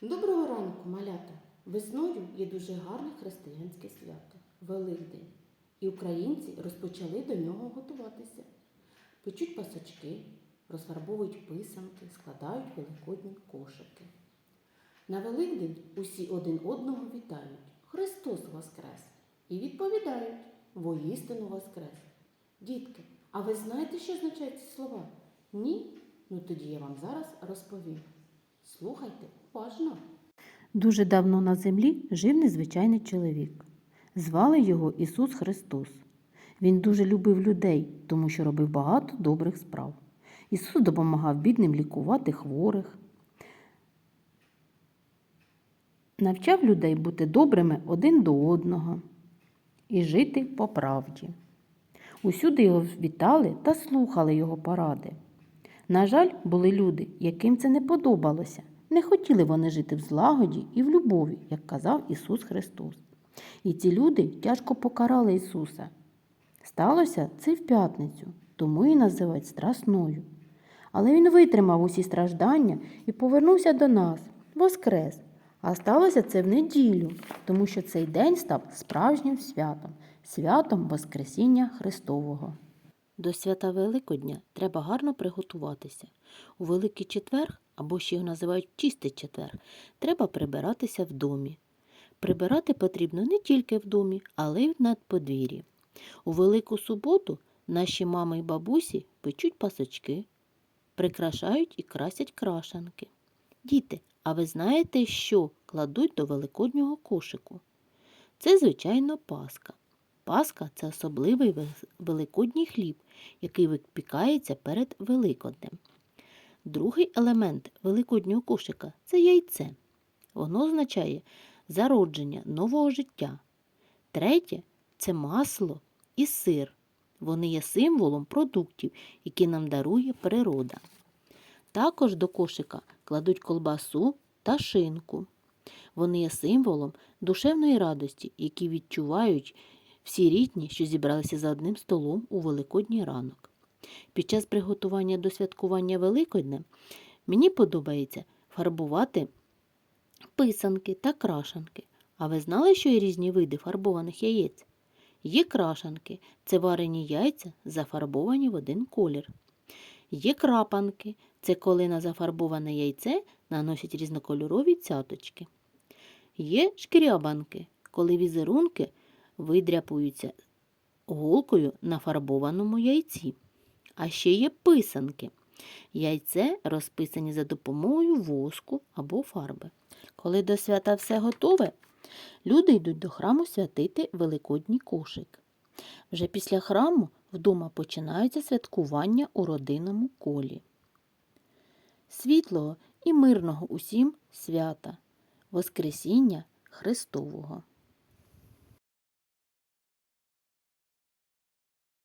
Доброго ранку, малята! Весною є дуже гарне християнське свято Великдень. І українці розпочали до нього готуватися. Печуть пасочки, розфарбовують писанки, складають великодні кошики. На Великдень усі один одного вітають. Христос Воскрес! І відповідають воістину Воскрес. Дітки, а ви знаєте, що означають ці слова? Ні? Ну тоді я вам зараз розповім. Слухайте уважно. Дуже давно на землі жив незвичайний чоловік. Звали його Ісус Христос. Він дуже любив людей, тому що робив багато добрих справ. Ісус допомагав бідним лікувати хворих, навчав людей бути добрими один до одного і жити по правді. Усюди його вітали та слухали його поради. На жаль, були люди, яким це не подобалося. Не хотіли вони жити в злагоді і в любові, як казав Ісус Христос. І ці люди тяжко покарали Ісуса. Сталося це в п'ятницю, тому і називають страсною. Але Він витримав усі страждання і повернувся до нас, воскрес. А сталося це в неділю, тому що цей день став справжнім святом, святом Воскресіння Христового. До свята Великодня треба гарно приготуватися. У Великий четвер, або ще його називають чистий четвер, треба прибиратися в домі. Прибирати потрібно не тільки в домі, але й над подвір'ї. У Велику суботу наші мами й бабусі печуть пасочки, прикрашають і красять крашанки. Діти, а ви знаєте, що кладуть до великоднього кошику? Це, звичайно, паска. Паска це особливий великодній хліб, який випікається перед Великоднем. Другий елемент великоднього кошика це яйце. Воно означає зародження нового життя. Третє це масло і сир. Вони є символом продуктів, які нам дарує природа. Також до кошика кладуть колбасу та шинку. Вони є символом душевної радості, які відчувають всі рідні, що зібралися за одним столом у великодній ранок. Під час приготування до святкування Великодня мені подобається фарбувати писанки та крашанки. А ви знали, що є різні види фарбованих яєць? Є крашанки це варені яйця, зафарбовані в один колір. Є крапанки це коли на зафарбоване яйце наносять різнокольорові цяточки. Є шкрябанки, коли візерунки видряпуються голкою на фарбованому яйці. А ще є писанки. Яйце розписані за допомогою воску або фарби. Коли до свята все готове, люди йдуть до храму святити великодній кошик. Вже після храму вдома починається святкування у родинному колі. Світлого і мирного усім свята, Воскресіння Христового.